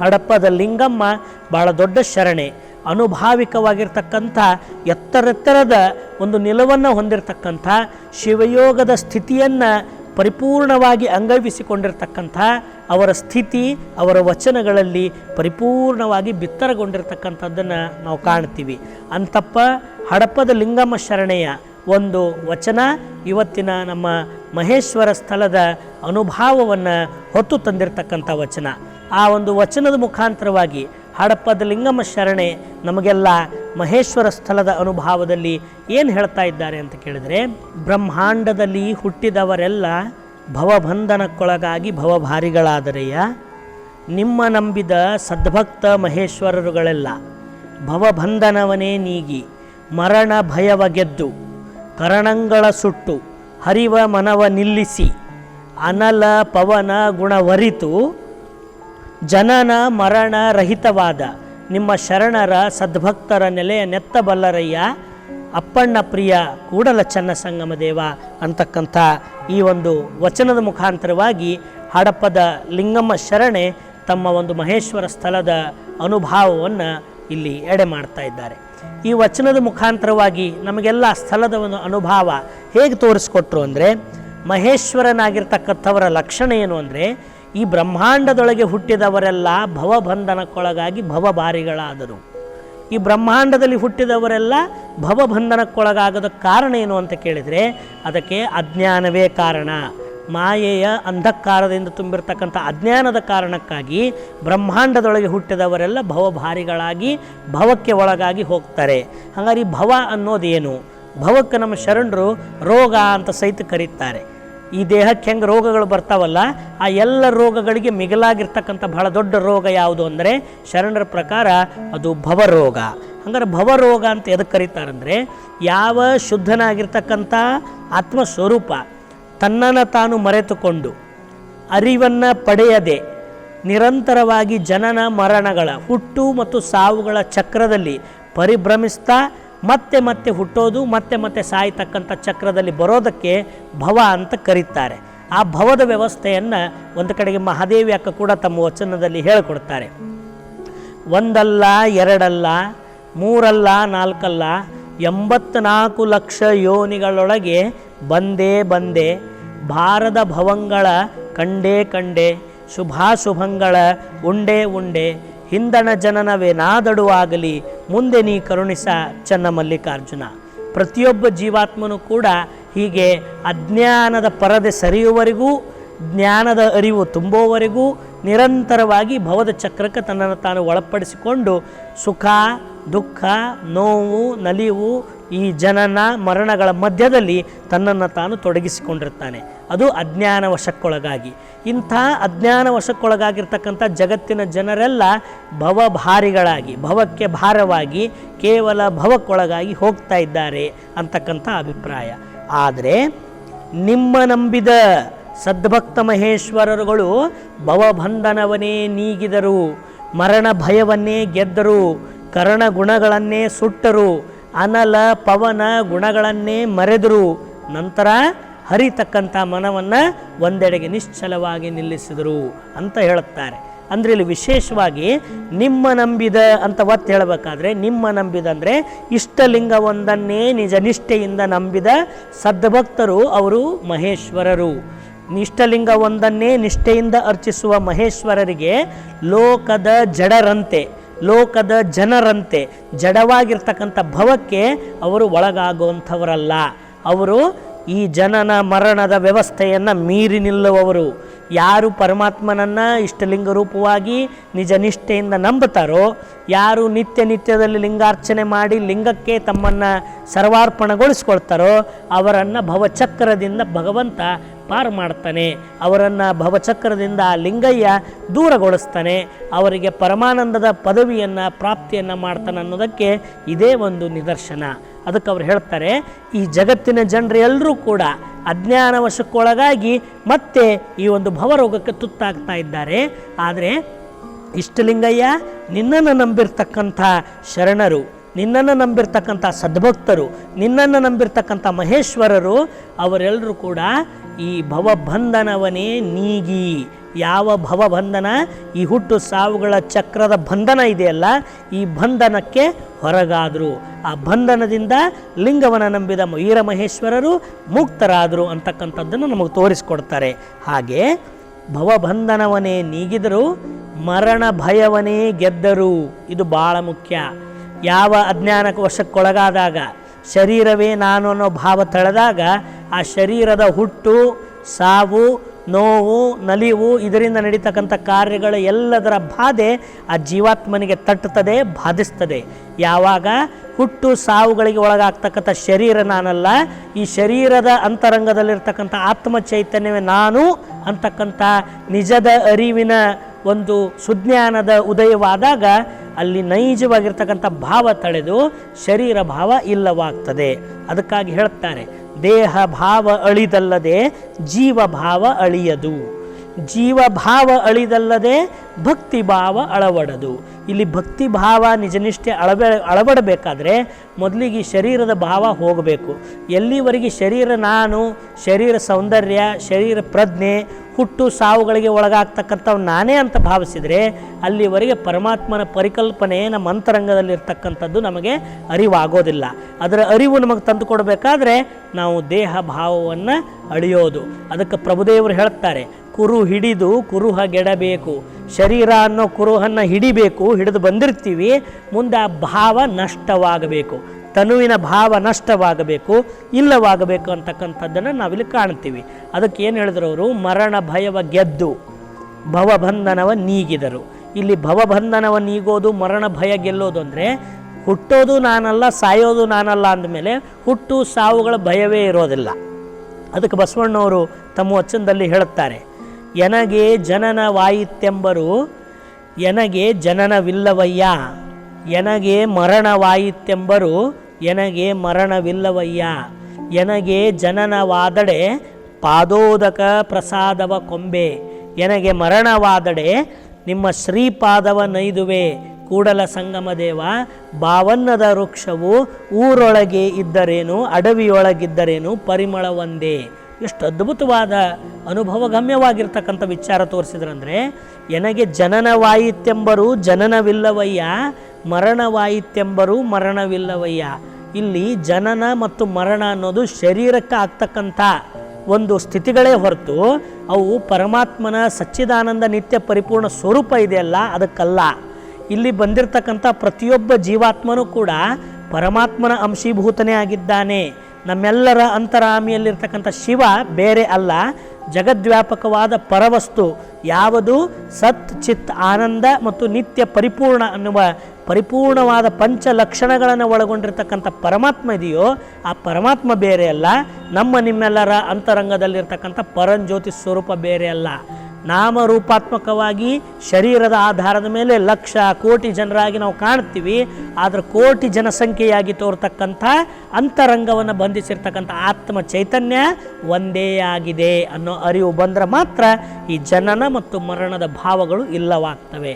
ಹಡಪದ ಲಿಂಗಮ್ಮ ಭಾಳ ದೊಡ್ಡ ಶರಣೆ. ಅನುಭಾವಿಕವಾಗಿರ್ತಕ್ಕಂಥ, ಎತ್ತರೆತ್ತರದ ಒಂದು ನಿಲುವನ್ನು ಹೊಂದಿರತಕ್ಕಂಥ, ಶಿವಯೋಗದ ಸ್ಥಿತಿಯನ್ನು ಪರಿಪೂರ್ಣವಾಗಿ ಅಂಗೈವಿಸಿಕೊಂಡಿರ್ತಕ್ಕಂಥ, ಅವರ ಸ್ಥಿತಿ, ಅವರ ವಚನಗಳಲ್ಲಿ ಪರಿಪೂರ್ಣವಾಗಿ ಬಿತ್ತರಗೊಂಡಿರ್ತಕ್ಕಂಥದ್ದನ್ನು ನಾವು ಕಾಣ್ತೀವಿ. ಅಂತಪ್ಪ ಹಡಪದ ಲಿಂಗಮ್ಮ ಶರಣೆಯ ಒಂದು ವಚನ ಇವತ್ತಿನ ನಮ್ಮ ಮಹೇಶ್ವರ ಸ್ಥಳದ ಅನುಭಾವವನ್ನು ಹೊತ್ತು ತಂದಿರತಕ್ಕಂಥ ವಚನ. ಆ ಒಂದು ವಚನದ ಮುಖಾಂತರವಾಗಿ ಹಡಪ್ಪದ ಲಿಂಗಮ್ಮ ಶರಣೆ ನಮಗೆಲ್ಲ ಮಹೇಶ್ವರ ಸ್ಥಳದ ಅನುಭಾವದಲ್ಲಿ ಏನು ಹೇಳ್ತಾ ಇದ್ದಾರೆ ಅಂತ ಕೇಳಿದರೆ, ಬ್ರಹ್ಮಾಂಡದಲ್ಲಿ ಹುಟ್ಟಿದವರೆಲ್ಲ ಭವಬಂಧನಕ್ಕೊಳಗಾಗಿ ಭವಭಾರಿಗಳಾದರೆಯ ನಿಮ್ಮ ನಂಬಿದ ಸದ್ಭಕ್ತ ಮಹೇಶ್ವರರುಗಳೆಲ್ಲ ಭವಬಂಧನವನೇ ನೀಗಿ ಮರಣ ಭಯವ ಗೆದ್ದು ಕರಣಂಗಳ ಸುಟ್ಟು ಹರಿವ ಮನವ ನಿಲ್ಲಿಸಿ ಅನಲ ಪವನ ಗುಣವರಿತು ಜನನ ಮರಣ ರಹಿತವಾದ ನಿಮ್ಮ ಶರಣರ ಸದ್ಭಕ್ತರ ನೆಲೆಯ ನೆತ್ತಬಲ್ಲರಯ್ಯ ಅಪ್ಪಣ್ಣ ಪ್ರಿಯ ಕೂಡಲ ಚನ್ನ ಸಂಗಮ ದೇವ ಅಂತಕ್ಕಂಥ ಈ ಒಂದು ವಚನದ ಮುಖಾಂತರವಾಗಿ ಹಡಪದ ಲಿಂಗಮ್ಮ ಶರಣೆ ತಮ್ಮ ಒಂದು ಮಹೇಶ್ವರ ಸ್ಥಳದ ಅನುಭಾವವನ್ನು ಇಲ್ಲಿ ಎಡೆ ಮಾಡ್ತಾ ಇದ್ದಾರೆ. ಈ ವಚನದ ಮುಖಾಂತರವಾಗಿ ನಮಗೆಲ್ಲ ಸ್ಥಳದ ಒಂದು ಅನುಭವ ಹೇಗೆ ತೋರಿಸ್ಕೊಟ್ರು ಅಂದರೆ ಮಹೇಶ್ವರನಾಗಿರ್ತಕ್ಕಂಥವರ ಲಕ್ಷಣ ಏನು ಅಂದರೆ ಈ ಬ್ರಹ್ಮಾಂಡದೊಳಗೆ ಹುಟ್ಟಿದವರೆಲ್ಲ ಭವಬಂಧನಕ್ಕೊಳಗಾಗಿ ಭವಭಾರಿಗಳಾದರು. ಈ ಬ್ರಹ್ಮಾಂಡದಲ್ಲಿ ಹುಟ್ಟಿದವರೆಲ್ಲ ಭವಬಂಧನಕ್ಕೊಳಗಾಗದ ಕಾರಣ ಏನು ಅಂತ ಕೇಳಿದರೆ, ಅದಕ್ಕೆ ಅಜ್ಞಾನವೇ ಕಾರಣ. ಮಾಯೆಯ ಅಂಧಕಾರದಿಂದ ತುಂಬಿರ್ತಕ್ಕಂಥ ಅಜ್ಞಾನದ ಕಾರಣಕ್ಕಾಗಿ ಬ್ರಹ್ಮಾಂಡದೊಳಗೆ ಹುಟ್ಟಿದವರೆಲ್ಲ ಭವಭಾರಿಗಳಾಗಿ ಭವಕ್ಕೆ ಒಳಗಾಗಿ ಹೋಗ್ತಾರೆ. ಹಾಗಾಗಿ ಭವ ಅನ್ನೋದೇನು? ಭವಕ್ಕೆ ನಮ್ಮ ಶರಣರು ರೋಗ ಅಂತ ಸಹಿತ ಕರೀತಾರೆ. ಈ ದೇಹಕ್ಕೆ ಹೆಂಗೆ ರೋಗಗಳು ಬರ್ತಾವಲ್ಲ, ಆ ಎಲ್ಲ ರೋಗಗಳಿಗೆ ಮಿಗಿಲಾಗಿರ್ತಕ್ಕಂಥ ಬಹಳ ದೊಡ್ಡ ರೋಗ ಯಾವುದು ಅಂದರೆ ಶರಣರ ಪ್ರಕಾರ ಅದು ಭವರೋಗ. ಹಂಗಾರೆ ಭವರೋಗ ಅಂತ ಎದಕ್ಕೆ ಕರೀತಾರಂದರೆ ಯಾವ ಶುದ್ಧನಾಗಿರ್ತಕ್ಕಂಥ ಆತ್ಮ ಸ್ವರೂಪ ತನ್ನನ್ನು ತಾನು ಮರೆತುಕೊಂಡು ಅರಿವನ್ನು ಪಡೆಯದೆ ನಿರಂತರವಾಗಿ ಜನನ ಮರಣಗಳ ಹುಟ್ಟು ಮತ್ತು ಸಾವುಗಳ ಚಕ್ರದಲ್ಲಿ ಪರಿಭ್ರಮಿಸ್ತಾ ಮತ್ತೆ ಮತ್ತೆ ಹುಟ್ಟೋದು, ಮತ್ತೆ ಮತ್ತೆ ಸಾಯ್ತಕ್ಕಂಥ ಚಕ್ರದಲ್ಲಿ ಬರೋದಕ್ಕೆ ಭವ ಅಂತ ಕರೀತಾರೆ. ಆ ಭವದ ವ್ಯವಸ್ಥೆಯನ್ನು ಒಂದು ಕಡೆಗೆ ಮಹಾದೇವಿ ಅಕ್ಕ ಕೂಡ ತಮ್ಮ ವಚನದಲ್ಲಿ ಹೇಳಿಕೊಡ್ತಾರೆ. ಒಂದಲ್ಲ, ಎರಡಲ್ಲ, ಮೂರಲ್ಲ, ನಾಲ್ಕಲ್ಲ, ಎಂಬತ್ನಾಲ್ಕು ಲಕ್ಷ ಯೋನಿಗಳೊಳಗೆ ಬಂದೇ ಬಂದೆ ಭಾರದ ಭವಂಗಳ ಕಂಡೇ ಕಂಡೆ, ಶುಭಾಶುಭಂಗಳ ಉಂಡೆ ಉಂಡೆ, ಹಿಂದಣ ಜನನವೇನಾದಡುವಾಗಲಿ ಮುಂದೆ ನೀ ಕರುಣಿಸ ಚನ್ನ ಮಲ್ಲಿಕಾರ್ಜುನ ಪ್ರತಿಯೊಬ್ಬ ಜೀವಾತ್ಮನೂ ಕೂಡ ಹೀಗೆ ಅಜ್ಞಾನದ ಪರದೆ ಸರಿಯುವವರೆಗೂ, ಜ್ಞಾನದ ಅರಿವು ತುಂಬುವವರೆಗೂ ನಿರಂತರವಾಗಿ ಭವದ ಚಕ್ರಕ್ಕೆ ತನ್ನನ್ನು ತಾನು ಒಳಪಡಿಸಿಕೊಂಡು ಸುಖ, ದುಃಖ, ನೋವು, ನಲಿವು ಈ ಜನನ ಮರಣಗಳ ಮಧ್ಯದಲ್ಲಿ ತನ್ನನ್ನು ತಾನು ತೊಡಗಿಸಿಕೊಂಡಿರ್ತಾನೆ. ಅದು ಅಜ್ಞಾನ ವಶಕ್ಕೊಳಗಾಗಿ ಇಂಥ ಅಜ್ಞಾನ ವಶಕ್ಕೊಳಗಾಗಿರ್ತಕ್ಕಂಥ ಜಗತ್ತಿನ ಜನರೆಲ್ಲ ಭವಭಾರಿಗಳಾಗಿ, ಭವಕ್ಕೆ ಭಾರವಾಗಿ, ಕೇವಲ ಭವಕ್ಕೊಳಗಾಗಿ ಹೋಗ್ತಾ ಇದ್ದಾರೆ ಅಂತಕ್ಕಂಥ ಅಭಿಪ್ರಾಯ. ಆದರೆ ನಿಮ್ಮ ನಂಬಿದ ಸದ್ಭಕ್ತ ಮಹೇಶ್ವರರುಗಳು ಭವಬಂಧನವನ್ನೇ ನೀಗಿದರು, ಮರಣ ಭಯವನ್ನೇ ಗೆದ್ದರು, ಕರಣ ಗುಣಗಳನ್ನೇ ಸುಟ್ಟರು, ಅನಲ ಪವನ ಗುಣಗಳನ್ನೇ ಮರೆದರು. ನಂತರ ಹರಿತಕ್ಕಂಥ ಮನವನ್ನು ಒಂದೆಡೆಗೆ ನಿಶ್ಚಲವಾಗಿ ನಿಲ್ಲಿಸಿದರು ಅಂತ ಹೇಳುತ್ತಾರೆ. ಅಂದರೆ ಇಲ್ಲಿ ವಿಶೇಷವಾಗಿ ನಿಮ್ಮ ನಂಬಿದ ಅಂತ ಒತ್ತು ಹೇಳಬೇಕಾದ್ರೆ, ನಿಮ್ಮ ನಂಬಿದ ಅಂದರೆ ಇಷ್ಟಲಿಂಗವೊಂದನ್ನೇ ನಿಜ ನಿಷ್ಠೆಯಿಂದ ನಂಬಿದ ಸದ್ಭಕ್ತರು ಅವರು ಮಹೇಶ್ವರರು. ಇಷ್ಟಲಿಂಗ ಒಂದನ್ನೇ ನಿಷ್ಠೆಯಿಂದ ಅರ್ಚಿಸುವ ಮಹೇಶ್ವರರಿಗೆ ಲೋಕದ ಜಡರಂತೆ, ಲೋಕದ ಜನರಂತೆ, ಜಡವಾಗಿರ್ತಕ್ಕಂಥ ಭವಕ್ಕೆ ಅವರು ಒಳಗಾಗುವಂಥವರಲ್ಲ. ಅವರು ಈ ಜನನ ಮರಣದ ವ್ಯವಸ್ಥೆಯನ್ನು ಮೀರಿ ನಿಲ್ಲುವವರು ಯಾರು ಪರಮಾತ್ಮನನ್ನು ಇಷ್ಟಲಿಂಗ ರೂಪವಾಗಿ ನಿಜ ನಿಷ್ಠೆಯಿಂದ ನಂಬುತ್ತಾರೋ, ಯಾರು ನಿತ್ಯ ನಿತ್ಯದಲ್ಲಿ ಲಿಂಗಾರ್ಚನೆ ಮಾಡಿ ಲಿಂಗಕ್ಕೆ ತಮ್ಮನ್ನು ಸರ್ವಾರ್ಪಣಗೊಳಿಸ್ಕೊಳ್ತಾರೋ, ಅವರನ್ನು ಭವಚಕ್ರದಿಂದ ಭಗವಂತ ಪಾರು ಮಾಡ್ತಾನೆ. ಅವರನ್ನು ಭವಚಕ್ರದಿಂದ ಲಿಂಗಯ್ಯ ದೂರಗೊಳಿಸ್ತಾನೆ. ಅವರಿಗೆ ಪರಮಾನಂದದ ಪದವಿಯನ್ನು, ಪ್ರಾಪ್ತಿಯನ್ನು ಮಾಡ್ತಾನೆ ಅನ್ನೋದಕ್ಕೆ ಇದೇ ಒಂದು ನಿದರ್ಶನ. ಅದಕ್ಕೆ ಅವ್ರು ಹೇಳ್ತಾರೆ, ಈ ಜಗತ್ತಿನ ಜನರು ಎಲ್ಲರೂ ಕೂಡ ಅಜ್ಞಾನ ವಶಕ್ಕೊಳಗಾಗಿ ಮತ್ತೆ ಈ ಒಂದು ಭವರೋಗಕ್ಕೆ ತುತ್ತಾಗ್ತಾ ಇದ್ದಾರೆ. ಆದರೆ ಇಷ್ಟಲಿಂಗಯ್ಯ, ನಿನ್ನನ್ನು ನಂಬಿರ್ತಕ್ಕಂಥ ಶರಣರು, ನಿನ್ನನ್ನು ನಂಬಿರ್ತಕ್ಕಂಥ ಸದ್ಭಕ್ತರು, ನಿನ್ನನ್ನು ನಂಬಿರ್ತಕ್ಕಂಥ ಮಹೇಶ್ವರರು, ಅವರೆಲ್ಲರೂ ಕೂಡ ಈ ಭವಬಂಧನವನೇ ನೀಗಿ ಯಾವ ಭವಬಂಧನ? ಈ ಹುಟ್ಟು ಸಾವುಗಳ ಚಕ್ರದ ಬಂಧನ ಇದೆಯಲ್ಲ, ಈ ಬಂಧನಕ್ಕೆ ಹೊರಗಾದರು. ಆ ಬಂಧನದಿಂದ ಲಿಂಗವನ್ನು ನಂಬಿದ ವೀರಮಹೇಶ್ವರರು ಮುಕ್ತರಾದರು ಅಂತಕ್ಕಂಥದ್ದನ್ನು ನಮಗೆ ತೋರಿಸ್ಕೊಡ್ತಾರೆ. ಹಾಗೆ ಭವಬಂಧನವನೇ ನೀಗಿದರು ಮರಣ ಭಯವನೇ ಗೆದ್ದರು. ಇದು ಭಾಳ ಮುಖ್ಯ. ಯಾವ ಅಜ್ಞಾನಕ್ಕೆ ವಶಕ್ಕೊಳಗಾದಾಗ, ಶರೀರವೇ ನಾನು ಅನ್ನೋ ಭಾವ ತಳೆದಾಗ, ಆ ಶರೀರದ ಹುಟ್ಟು, ಸಾವು ನೋವು, ನಲಿವು, ಇದರಿಂದ ನಡೀತಕ್ಕಂಥ ಕಾರ್ಯಗಳ ಎಲ್ಲದರ ಬಾಧೆ ಆ ಜೀವಾತ್ಮನಿಗೆ ತಟ್ಟುತ್ತದೆ, ಬಾಧಿಸ್ತದೆ. ಯಾವಾಗ? ಹುಟ್ಟು ಸಾವುಗಳಿಗೆ ಒಳಗಾಗ್ತಕ್ಕಂಥ ಶರೀರ ನಾನಲ್ಲ, ಈ ಶರೀರದ ಅಂತರಂಗದಲ್ಲಿರ್ತಕ್ಕಂಥ ಆತ್ಮ ಚೈತನ್ಯವೇ ನಾನು ಅಂತಕ್ಕಂಥ ನಿಜದ ಅರಿವಿನ ಒಂದು ಸುಜ್ಞಾನದ ಉದಯವಾದಾಗ ಅಲ್ಲಿ ನೈಜವಾಗಿರ್ತಕ್ಕಂಥ ಭಾವ ತಳೆದು ಶರೀರ ಭಾವ ಇಲ್ಲವಾಗ್ತದೆ. ಅದಕ್ಕಾಗಿ ಹೇಳ್ತಾರೆ, ದೇಹ ಭಾವ ಅಳಿದಲ್ಲದೆ ಜೀವ ಭಾವ ಅಳಿಯದು. ಜೀವ ಭಾವ ಅಳಿದಲ್ಲದೆ ಭಕ್ತಿ ಭಾವ ಅಳವಡದು. ಇಲ್ಲಿ ಭಕ್ತಿ ಭಾವ, ನಿಜನಿಷ್ಠೆ ಅಳಬೆ, ಅಳವಡಬೇಕಾದ್ರೆ ಮೊದಲಿಗೆ ಶರೀರದ ಭಾವ ಹೋಗಬೇಕು. ಎಲ್ಲಿವರೆಗೆ ಶರೀರ ನಾನು, ಶರೀರ ಸೌಂದರ್ಯ, ಶರೀರ ಪ್ರಜ್ಞೆ, ಹುಟ್ಟು ಸಾವುಗಳಿಗೆ ಒಳಗಾಗ್ತಕ್ಕಂಥವ್ ನಾನೇ ಅಂತ ಭಾವಿಸಿದರೆ ಅಲ್ಲಿವರೆಗೆ ಪರಮಾತ್ಮನ ಪರಿಕಲ್ಪನೆ ನಮ್ಮ ಅಂತರಂಗದಲ್ಲಿರ್ತಕ್ಕಂಥದ್ದು ನಮಗೆ ಅರಿವಾಗೋದಿಲ್ಲ. ಅದರ ಅರಿವು ನಮಗೆ ತಂದು ಕೊಡಬೇಕಾದ್ರೆ ನಾವು ದೇಹ ಭಾವವನ್ನು ಅಳಿಯೋದು. ಅದಕ್ಕೆ ಪ್ರಭುದೇವರು ಹೇಳ್ತಾರೆ ಕುರು ಹಿಡಿದು ಕುರುಹ ಗೆಡಬೇಕು. ಶರೀರ ಅನ್ನೋ ಕುರುಹನ್ನು ಹಿಡಿಬೇಕು, ಹಿಡಿದು ಬಂದಿರ್ತೀವಿ. ಮುಂದೆ ಆ ಭಾವ ನಷ್ಟವಾಗಬೇಕು. ತನುವಿನ ಭಾವ ನಷ್ಟವಾಗಬೇಕು, ಇಲ್ಲವಾಗಬೇಕು ಅಂತಕ್ಕಂಥದ್ದನ್ನು ನಾವಿಲ್ಲಿ ಕಾಣ್ತೀವಿ. ಅದಕ್ಕೆ ಏನು ಹೇಳಿದ್ರು ಅವರು? ಮರಣ ಭಯವ ಗೆದ್ದು, ಭವಬಂಧನವ ನೀಗಿದರು. ಇಲ್ಲಿ ಭವಬಂಧನವ ನೀಗೋದು, ಮರಣ ಭಯ ಗೆಲ್ಲೋದು ಅಂದರೆ ಹುಟ್ಟೋದು ನಾನಲ್ಲ, ಸಾಯೋದು ನಾನಲ್ಲ ಅಂದಮೇಲೆ ಹುಟ್ಟು ಸಾವುಗಳ ಭಯವೇ ಇರೋದಿಲ್ಲ. ಅದಕ್ಕೆ ಬಸವಣ್ಣವರು ತಮ್ಮ ವಚನದಲ್ಲಿ ಹೇಳುತ್ತಾರೆ ಎನಗೆ ಜನನವಾಯಿತೆಂಬರು ಎನಗೆ ಜನನವಿಲ್ಲವಯ್ಯ, ಎನಗೆ ಮರಣವಾಯಿತೆಂಬರು ಎನಗೆ ಮರಣವಿಲ್ಲವಯ್ಯ, ಎನಗೆ ಜನನವಾದಡೆ ಪಾದೋದಕ ಪ್ರಸಾದವ ಕೊಂಬೆ, ಎನಗೆ ಮರಣವಾದಡೆ ನಿಮ್ಮ ಶ್ರೀಪಾದವ ನೈದುವೆ, ಕೂಡಲ ಸಂಗಮದೇವ ಭಾವನ್ನದ ವೃಕ್ಷವು ಊರೊಳಗೆ ಇದ್ದರೇನು, ಅಡವಿಯೊಳಗಿದ್ದರೇನು, ಪರಿಮಳ ಒಂದೇ. ಎಷ್ಟು ಅದ್ಭುತವಾದ ಅನುಭವಗಮ್ಯವಾಗಿರ್ತಕ್ಕಂಥ ವಿಚಾರ ತೋರಿಸಿದ್ರಂದರೆ, ಎನಗೆ ಜನನವಾಯಿತೆಂಬರು ಜನನವಿಲ್ಲವಯ್ಯ ಮರಣವಾಯಿತೆಂಬರು ಮರಣವಿಲ್ಲವಯ್ಯ. ಇಲ್ಲಿ ಜನನ ಮತ್ತು ಮರಣ ಅನ್ನೋದು ಶರೀರಕ್ಕೆ ಆಗ್ತಕ್ಕಂಥ ಒಂದು ಸ್ಥಿತಿಗಳೇ ಹೊರತು, ಅವು ಪರಮಾತ್ಮನ ಸಚ್ಚಿದಾನಂದ ನಿತ್ಯ ಪರಿಪೂರ್ಣ ಸ್ವರೂಪ ಇದೆಯಲ್ಲ, ಅದಕ್ಕಲ್ಲ. ಇಲ್ಲಿ ಬಂದಿರತಕ್ಕಂಥ ಪ್ರತಿಯೊಬ್ಬ ಜೀವಾತ್ಮನೂ ಕೂಡ ಪರಮಾತ್ಮನ ಅಂಶೀಭೂತನೇ ಆಗಿದ್ದಾನೆ. ನಮ್ಮೆಲ್ಲರ ಅಂತರಾಮಿಯಲ್ಲಿರ್ತಕ್ಕಂಥ ಶಿವ ಬೇರೆ ಅಲ್ಲ, ಜಗದ್ವ್ಯಾಪಕವಾದ ಪರವಸ್ತು. ಯಾವುದು? ಸತ್, ಚಿತ್, ಆನಂದ ಮತ್ತು ನಿತ್ಯ ಪರಿಪೂರ್ಣ ಅನ್ನುವ ಪರಿಪೂರ್ಣವಾದ ಪಂಚ ಲಕ್ಷಣಗಳನ್ನು ಒಳಗೊಂಡಿರ್ತಕ್ಕಂಥ ಪರಮಾತ್ಮ ಇದೆಯೋ, ಆ ಪರಮಾತ್ಮ ಬೇರೆ ಅಲ್ಲ, ನಮ್ಮ ನಿಮ್ಮೆಲ್ಲರ ಅಂತರಂಗದಲ್ಲಿರ್ತಕ್ಕಂಥ ಪರಂಜ್ಯೋತಿ ಸ್ವರೂಪ ಬೇರೆ ಅಲ್ಲ. ನಾಮರೂಪಾತ್ಮಕವಾಗಿ ಶರೀರದ ಆಧಾರದ ಮೇಲೆ ಲಕ್ಷ ಕೋಟಿ ಜನರಾಗಿ ನಾವು ಕಾಣ್ತೀವಿ. ಆದರೆ ಕೋಟಿ ಜನಸಂಖ್ಯೆಯಾಗಿ ತೋರ್ತಕ್ಕಂಥ ಅಂತರಂಗವನ್ನು ಬಂಧಿಸಿರ್ತಕ್ಕಂಥ ಆತ್ಮ ಚೈತನ್ಯ ಒಂದೇ ಆಗಿದೆ ಅನ್ನೋ ಅರಿವು ಬಂದರೆ ಮಾತ್ರ ಈ ಜನನ ಮತ್ತು ಮರಣದ ಭಾವಗಳು ಇಲ್ಲವಾಗ್ತವೆ.